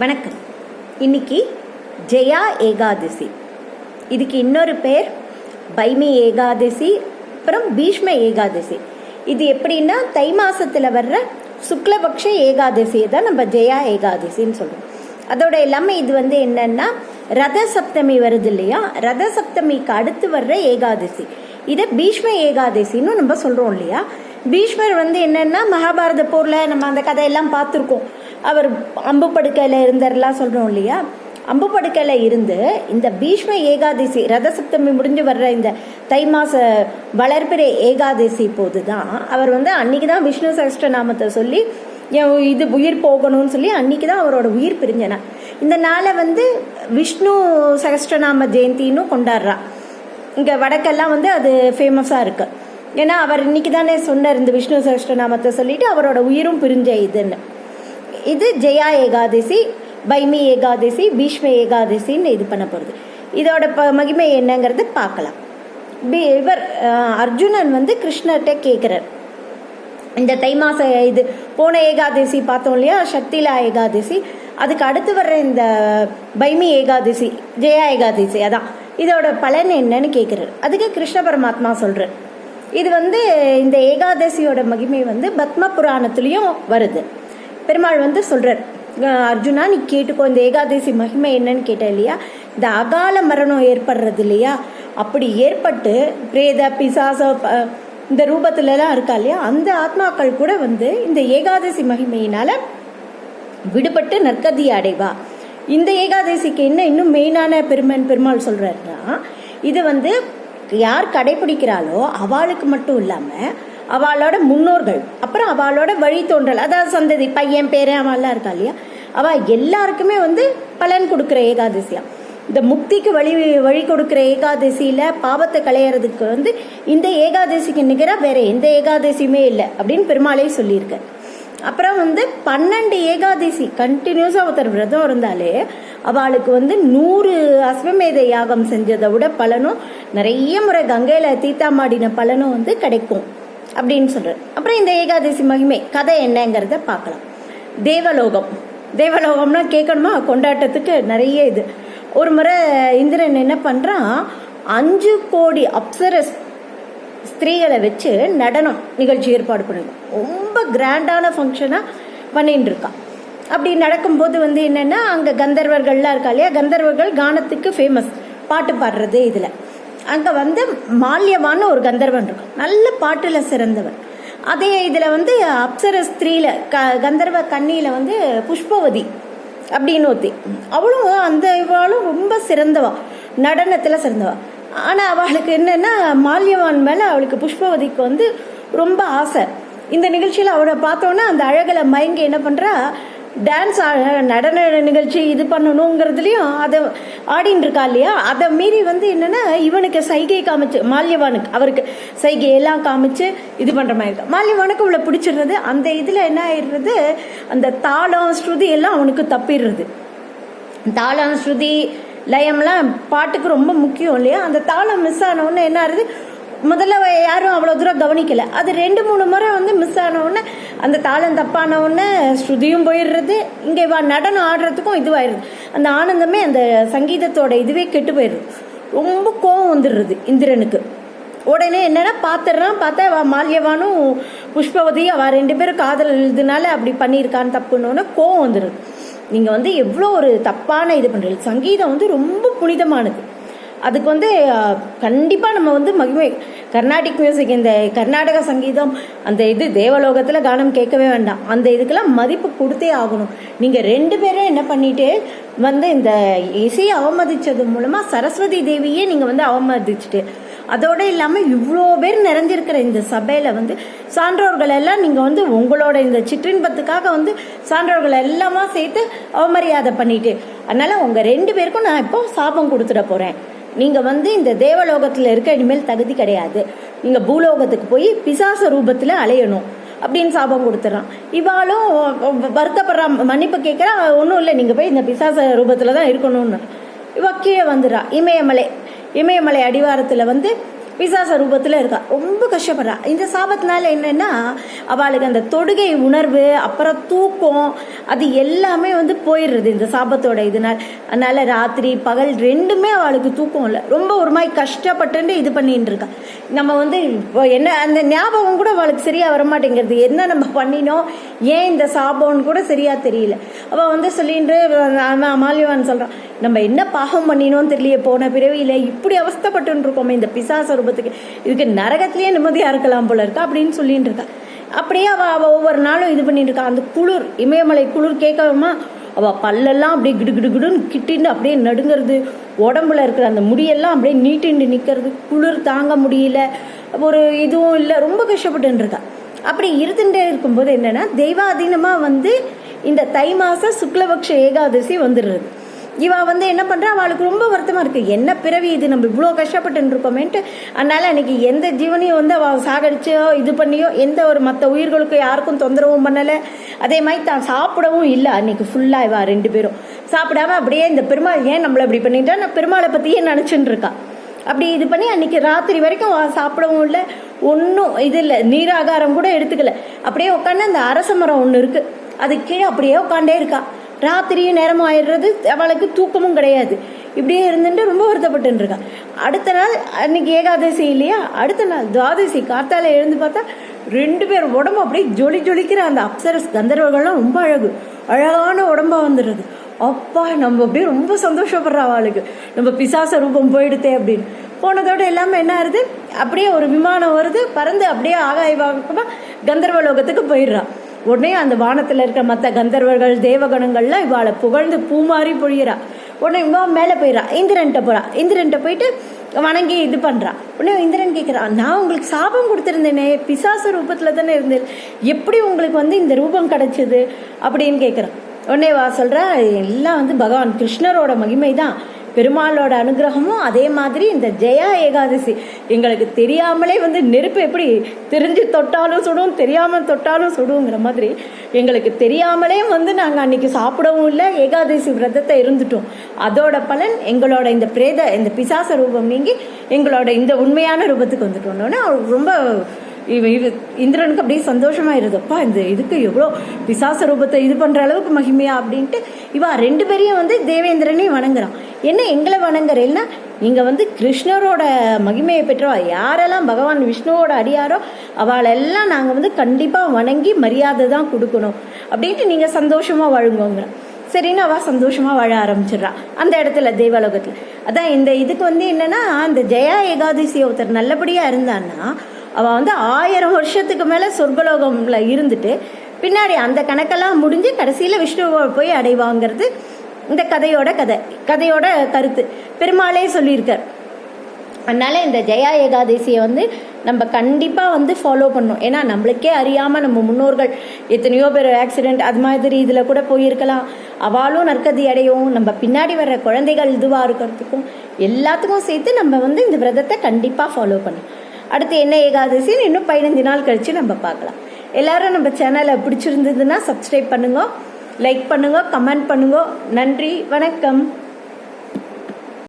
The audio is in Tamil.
வணக்கம். இன்னைக்கு ஜெயா ஏகாதசி. இதுக்கு இன்னொரு பேர் பைமி ஏகாதசி அப்புறம் பீஷ்ம ஏகாதசி. இது எப்படின்னா தை மாதத்தில் வர்ற சுக்லபக்ஷ ஏகாதசியை தான் நம்ம ஜெயா ஏகாதசின்னு சொல்கிறோம் அதோட எல்லாமே இது வந்து என்னன்னா ரத சப்தமி வருது இல்லையா? ரத சப்தமிக்கு அடுத்து வர்ற ஏகாதசி. இதை பீஷ்ம ஏகாதசின்னு நம்ம சொல்கிறோம் இல்லையா? பீஷ்மர் வந்து என்னென்னா மகாபாரத போரில் நம்ம அந்த கதையெல்லாம் பார்த்துருக்கோம். அவர் அம்பு படுக்கையில் இருந்தார்லாம் சொல்கிறோம் இல்லையா? அம்பு படுக்கையில் இருந்து இந்த பீஷ்ம ஏகாதசி ரத சப்தமி முடிஞ்சு வர்ற இந்த தை மாச வளர்பிறை ஏகாதசி போது தான் அவர் வந்து அன்னைக்கு தான் விஷ்ணு சகஸ்ட நாமத்தை சொல்லி என் இது உயிர் போகணும்னு சொல்லி அன்னைக்கு தான் அவரோட உயிர் பிரிஞ்சனா. இந்த நாளை வந்து விஷ்ணு சகஸ்டநாம ஜெயந்தின்னு கொண்டாடுறா. இங்கே வடக்கெல்லாம் வந்து அது ஃபேமஸாக இருக்கு. ஏன்னா அவர் இன்னைக்கு தானே சொன்னார் இந்த விஷ்ணு சகஸ்டநாமத்தை சொல்லிட்டு அவரோட உயிரும் பிரிஞ்ச இதுன்னு. இது ஜெயா ஏகாதசி பைமி ஏகாதசி பீஷ்ம ஏகாதசின்னு இது பண்ண போகிறது இதோட ப மகிமை என்னங்கிறது பார்க்கலாம். பி இவர் அர்ஜுனன் வந்து கிருஷ்ணர்கிட்ட கேட்குறார் இந்த தை மாச இது போன ஏகாதசி பார்த்தோம் இல்லையா? சக்திலா ஏகாதசி. அதுக்கு அடுத்து வர்ற இந்த பைமி ஏகாதசி ஜெயா ஏகாதசி அதான். இதோட பலன் என்னன்னு கேட்குறாரு அதுக்கு கிருஷ்ண பரமாத்மா சொல்கிறார் இது வந்து இந்த ஏகாதசியோட மகிமை வந்து பத்ம புராணத்துலேயும் வருது. பெருமாள் வந்து சொல்கிறார் அர்ஜுனா நீ கேட்டுக்கோ இந்த ஏகாதசி மகிமை என்னன்னு கேட்ட இல்லையா? இந்த அகால மரணம் ஏற்படுறது இல்லையா? அப்படி ஏற்பட்டு பிரேத பிசாச இந்த ரூபத்துலலாம் இருக்கா இல்லையா? அந்த ஆத்மாக்கள் கூட வந்து இந்த ஏகாதசி மகிமையினால விடுபட்டு நற்கதி அடைவா. இந்த ஏகாதசிக்கு என்ன இன்னும் மெயினான பெருமன் பெருமாள் சொல்கிறாருன்னா இது வந்து யார் கடைபிடிக்கிறாளோ அவளுக்கு மட்டும் இல்லாமல் அவளோட முன்னோர்கள் அப்புறம் அவளோட வழித்தோன்றல் அதாவது சந்ததி பையன் பேரன் அவெல்லாம் இருக்கா இல்லையா? அவ எல்லாருக்குமே வந்து பலன் கொடுக்குற ஏகாதசியா. இந்த முக்திக்கு வழி வழி கொடுக்குற ஏகாதசியில் பாவத்தை களையறதுக்கு வந்து இந்த ஏகாதசிக்கு நிகராக வேற எந்த ஏகாதசியுமே இல்லை அப்படின்னு பெருமாளே சொல்லியிருக்க அப்புறம் வந்து பன்னெண்டு ஏகாதசி கண்டினியூஸாக ஒருத்தர் விரதம் இருந்தாலே அவளுக்கு வந்து நூறு அஸ்வமேத யாகம் செஞ்சதை விட பலனும் நிறைய முறை கங்கையில் தீத்தாமாடின பலனும் வந்து கிடைக்கும். அப்படின்னு சொல்கிறார் அப்புறம் இந்த ஏகாதசி மகிமை கதை என்னங்கிறத பார்க்கலாம். தேவலோகம். தேவலோகம்னா கேட்கணுமா? கொண்டாட்டத்துக்கு நிறைய இது. ஒரு முறை இந்திரன் என்ன பண்ணுறான் அஞ்சு கோடி அப்சரஸ் ஸ்திரீகளை வச்சு நடனம் நிகழ்ச்சி ஏற்பாடு பண்ணுது ரொம்ப கிராண்டான ஃபங்க்ஷனாக பண்ணிட்டு இருக்கான். அப்படி நடக்கும்போது வந்து என்னென்னா அங்கே கந்தர்வர்கள்லாம் இருக்கா இல்லையா? கந்தர்வர்கள் கானத்துக்கு ஃபேமஸ் பாட்டு பாடுறது இதில். அங்கே வந்து மால்யவான்னு ஒரு கந்தர்வன் இருக்கும். நல்ல பாட்டில் சிறந்தவன். அதே இதில் வந்து அப்சர ஸ்திரீல க கந்தர்வ கன்னியில் வந்து புஷ்பவதி அப்படின்னு ஒத்தி அவளும் அந்த இவாளும் ரொம்ப சிறந்தவா. நடனத்தில் சிறந்தவா. ஆனால் அவளுக்கு என்னென்னா மால்யவான் மேலே அவளுக்கு புஷ்பவதிக்கு வந்து ரொம்ப ஆசை. இந்த நிகழ்ச்சியில் அவளை பார்த்தோன்னே அந்த அழகில் மயங்கி என்ன பண்ணுறா டான்ஸ் நடன நிகழ்ச்சி இது பண்ணணுங்கிறதுலையும் அதை ஆடின்னு இருக்கா இல்லையா? அதை மீறி வந்து என்னென்னா இவனுக்கு சைகை காமிச்சு மால்யவானுக்கு அவருக்கு சைகை எல்லாம் காமிச்சு இது பண்ணுற மாதிரி இருக்கு. மால்யவானுக்கு இவ்வளோ பிடிச்சிடுறது அந்த இதில் என்ன ஆயிடுறது அந்த தாளம் ஸ்ருதி எல்லாம் அவனுக்கு தப்பிடுறது. தாளம் ஸ்ருதி லயம்லாம் பாட்டுக்கு ரொம்ப முக்கியம் இல்லையா? அந்த தாளம் மிஸ் ஆனவுடனே என்ன ஆகுது? முதல்ல யாரும் அவ்வளோ தூரம் கவனிக்கலை. அது ரெண்டு மூணு முறை வந்து மிஸ் ஆனவுடனே அந்த தாளம் தப்பான உடனே ஸ்ருதியும் போயிடுறது. இங்கே வா நடனம் ஆடுறதுக்கும் இதுவாயிடுது. அந்த ஆனந்தமே அந்த சங்கீதத்தோட இதுவே கெட்டு போயிடுது. ரொம்ப கோவம் வந்துடுறது இந்திரனுக்கு. உடனே என்னன்னா பார்த்துடுறான் பார்த்தா அவ மால்யவானும் புஷ்பவதி அவள் ரெண்டு பேரும் காதல் இதனால அப்படி பண்ணியிருக்கான்னு தப்புன்னு கோவம் வந்துடுது. நீங்கள் வந்து எவ்வளோ ஒரு தப்பான இது பண்ணுறீங்க சங்கீதம் வந்து ரொம்ப புனிதமானது. அதுக்கு வந்து கண்டிப்பாக நம்ம வந்து மகிமை கர்நாடிக் மியூசிக் இந்த கர்நாடக சங்கீதம் அந்த இது தேவலோகத்தில் கானம் கேட்கவே வேண்டாம். அந்த இதுக்கெல்லாம் மதிப்பு கொடுத்தே ஆகணும். நீங்கள் ரெண்டு பேரும் என்ன பண்ணிட்டு வந்து இந்த இசையை அவமதித்தது மூலமாக சரஸ்வதி தேவியே நீங்கள் வந்து அவமதிச்சுட்டு அதோடு இல்லாமல் இவ்வளோ பேர் நிறைஞ்சிருக்கிற இந்த சபையில் வந்து சான்றோர்கள் எல்லாம் நீங்கள் வந்து உங்களோட இந்த சிற்றின்பத்துக்காக வந்து சான்றோர்கள் எல்லாமா சேர்த்து அவமரியாதை பண்ணிட்டு அதனால் உங்கள் ரெண்டு பேருக்கும் நான் இப்போ சாபம் கொடுத்துட போகிறேன் நீங்கள் வந்து இந்த தேவலோகத்தில் இருக்க இனிமேல் தகுதி கிடையாது. நீங்கள் பூலோகத்துக்கு போய் பிசாச ரூபத்தில் அலையணும் அப்படின்னு சாபம் கொடுத்துட்றான் இவாளும் வருத்தப்படுறான் மன்னிப்பு கேட்குறா ஒன்றும் இல்லை நீங்கள் போய் இந்த பிசாச ரூபத்தில் தான் இருக்கணும்னு. இவ கீழே வந்துடுறா இமயமலை இமயமலை அடிவாரத்தில் வந்து பிசாச ரூபத்தில் இருக்கா. ரொம்ப கஷ்டப்படுறா. இந்த சாபத்தினால என்னென்னா அவளுக்கு அந்த தொடுகை உணர்வு அப்புறம் தூக்கம் அது எல்லாமே வந்து போயிடுறது இந்த சாபத்தோட இதனால். அதனால் ராத்திரி பகல் ரெண்டுமே அவளுக்கு தூக்கம் இல்லை. ரொம்ப ஒரு மாதிரி கஷ்டப்பட்டு இது பண்ணிட்டு இருக்கா. நம்ம வந்து இப்போ என்ன அந்த ஞாபகம் கூட அவளுக்கு சரியாக வரமாட்டேங்கிறது. என்ன நம்ம பண்ணினோம்? ஏன் இந்த சாபம்னு கூட சரியாக தெரியல. அவள் வந்து சொல்லிட்டு அமாலியவான் சொல்கிறான் நம்ம என்ன பாகம் பண்ணினோம் தெரியலையே. போன பிறவியில் இப்படி அவஸ்தப்பட்டு இருக்கோமே இந்த பிசாச ரூபத்துக்கு இதுக்கு நரகத்திலேயே நிம்மதியாக இருக்கலாம் போல இருக்கா அப்படின்னு சொல்லிட்டு இருக்கா. அப்படியே அவள் அவள் ஒவ்வொரு நாளும் இது பண்ணிட்டு இருக்கா. அந்த குளிர் இமயமலை குளிர் கேட்கவுமா அவள் பல்லெல்லாம் அப்படியே கிடு கிடு கிடுன்னு கிட்டின்னு அப்படியே நடுங்கிறது உடம்புல இருக்கிற அந்த முடியெல்லாம் அப்படியே நீட்டிண்டு நிற்கிறது குளிர் தாங்க முடியல ஒரு இதுவும் இல்லை ரொம்ப கஷ்டப்பட்டு இருக்கா. அப்படி இருந்துட்டே இருக்கும்போது என்னென்னா தெய்வாதீனமா வந்து இந்த தை மாத சுக்லபக்ஷ ஏகாதசி வந்துடுறது. இவள் வந்து என்ன பண்ணுறா அவளுக்கு ரொம்ப வருத்தமாக இருக்குது என்ன பிறவி இது? நம்ம இவ்வளோ கஷ்டப்பட்டு இருக்கோமேன்ட்டு அதனால் அன்றைக்கி எந்த ஜீவனையும் வந்து அவள் சாகடிச்சோ இது பண்ணியோ எந்த ஒரு மற்ற உயிர்களுக்கு யாருக்கும் தொந்தரவும் பண்ணலை. அதே மாதிரி தான் சாப்பிடவும் இல்லை. அன்றைக்கி ஃபுல்லாக இவா ரெண்டு பேரும். சாப்பிடாம அப்படியே இந்த பெருமாள் ஏன் நம்மளை இப்படி பண்ணிட்டா? நான் பெருமாளை பற்றியே நினச்சின்னு இருக்கா? அப்படி இது பண்ணி அன்னைக்கு ராத்திரி வரைக்கும் சாப்பிடவும் இல்லை. ஒன்றும் இது இல்லை. நீராகாரம் கூட எடுத்துக்கல. அப்படியே உட்காந்து அந்த அரச மரம் ஒன்று இருக்குது அது கீழே அப்படியே உட்காண்டே இருக்கா. ராத்திரியும் நேரம் ஆயிடுறது அவளுக்கு தூக்கமும் கிடையாது. இப்படியே இருந்துட்டு ரொம்ப வருத்தப்பட்டு இருக்கான் அடுத்த நாள் அன்னைக்கு ஏகாதசி இல்லையா? அடுத்த நாள் துவாதசி காத்தால எழுந்து பார்த்தா ரெண்டு பேர் உடம்பு அப்படியே ஜொலி ஜொலிக்கிற அந்த அப்சரஸ் கந்தர்வர்கள்லாம் ரொம்ப அழகு. அழகான உடம்பா வந்துடுறது. அப்பா நம்ம அப்படியே ரொம்ப சந்தோஷப்படுறா அவளுக்கு. நம்ம பிசாச ரூபம் போயிடுதே அப்படின்னு. போனதோட எல்லாமே என்ன ஆகுது அப்படியே ஒரு விமானம் வருது பறந்து அப்படியே ஆகாய கந்தர்வ லோகத்துக்கு போயிடுறான் உடனே அந்த வானத்தில் இருக்கிற மற்ற கந்தர்வர்கள் தேவகணங்கள்லாம் இவாளை புகழ்ந்து பூமாரி பொழியிறா. உடனே இவங்க மேலே போயிடறா இந்திரன்ட்ட போகிறா இந்திரன்ட்ட போயிட்டு வணங்கி இது பண்ணுறா உடனே இந்திரன் கேட்குறான் நான் உங்களுக்கு சாபம் கொடுத்துருந்தேனே. பிசாசு ரூபத்தில் தானே இருந்தேன். எப்படி உங்களுக்கு வந்து இந்த ரூபம் கிடச்சிது? அப்படின்னு கேட்குறான் உடனே வா சொல்றா எல்லாம் வந்து பகவான் கிருஷ்ணரோட மகிமை தான் பெருமாளோட அனுகிரகமும் அதே மாதிரி இந்த ஜெயா ஏகாதசி. எங்களுக்கு தெரியாமலே வந்து நெருப்பு எப்படி தெரிஞ்சு தொட்டாலும் சுடும் தெரியாமல் தொட்டாலும் சுடுங்கிற மாதிரி எங்களுக்கு தெரியாமலே வந்து நாங்கள் அன்றைக்கி சாப்பிடவும் இல்லை ஏகாதசி விரதத்தை இருந்துட்டோம். அதோட பலன் எங்களோட இந்த பிரேத இந்த பிசாச ரூபம் நீங்கி எங்களோட இந்த உண்மையான ரூபத்துக்கு வந்துட்டோம்னு அவருக்கு ரொம்ப இவன் இது இந்திரனுக்கு அப்படியே சந்தோஷமா இருந்தப்பா இந்த இதுக்கு எவ்வளோ பிசாச ரூபத்தை இது பண்ற அளவுக்கு மகிமையா அப்படின்ட்டு இவா ரெண்டு பேரையும் வந்து தேவேந்திரனையும் வணங்குறான். என்ன எங்களை வணங்குறேன்னா நீங்க வந்து கிருஷ்ணரோட மகிமையை பெற்றவா யாரெல்லாம் பகவான் விஷ்ணுவோட அடியாரோ அவளெல்லாம் நாங்க வந்து கண்டிப்பா வணங்கி மரியாதை தான் கொடுக்கணும் அப்படின்ட்டு நீங்க சந்தோஷமா வழங்குவோங்க சரின்னு அவள் சந்தோஷமாக வாழ ஆரம்பிச்சிடுறா அந்த இடத்துல தேவலோகத்துல. அதான் இந்த இதுக்கு வந்து என்னென்னா அந்த ஜெயா ஏகாதசி ஒருத்தர் நல்லபடியாக இருந்தான்னா அவள் வந்து ஆயிரம் வருஷத்துக்கு மேலே சொர்க்கலோகம்ல இருந்துட்டு பின்னாடி அந்த கணக்கெல்லாம் முடிஞ்சு கடைசியில விஷ்ணுவை போய் அடைவாங்கிறது இந்த கதையோட கதை கதையோட கருத்து. பெருமாளே சொல்லியிருக்கார் அதனால இந்த ஜெயா ஏகாதசியை வந்து நம்ம கண்டிப்பாக வந்து ஃபாலோ பண்ணோம் ஏன்னா நம்மளுக்கே அறியாமல் நம்ம முன்னோர்கள் எத்தனையோ பேர் ஆக்சிடென்ட் அது மாதிரி இதில் கூட போயிருக்கலாம். அவளும் நற்கதி அடையும். நம்ம பின்னாடி வர்ற குழந்தைகள் இதுவாக இருக்கிறதுக்கும் எல்லாத்துக்கும் சேர்த்து நம்ம வந்து இந்த விரதத்தை கண்டிப்பாக ஃபாலோ பண்ணணும். அடுத்து என்ன ஏகாதசின்னு இன்னும் பதினஞ்சு நாள் கழித்து நம்ம பார்க்கலாம். எல்லாரும் நம்ம சேனலை பிடிச்சிருந்ததுன்னா சப்ஸ்கிரைப் பண்ணுங்க லைக் பண்ணுங்க கமெண்ட் பண்ணுங்க. நன்றி வணக்கம்.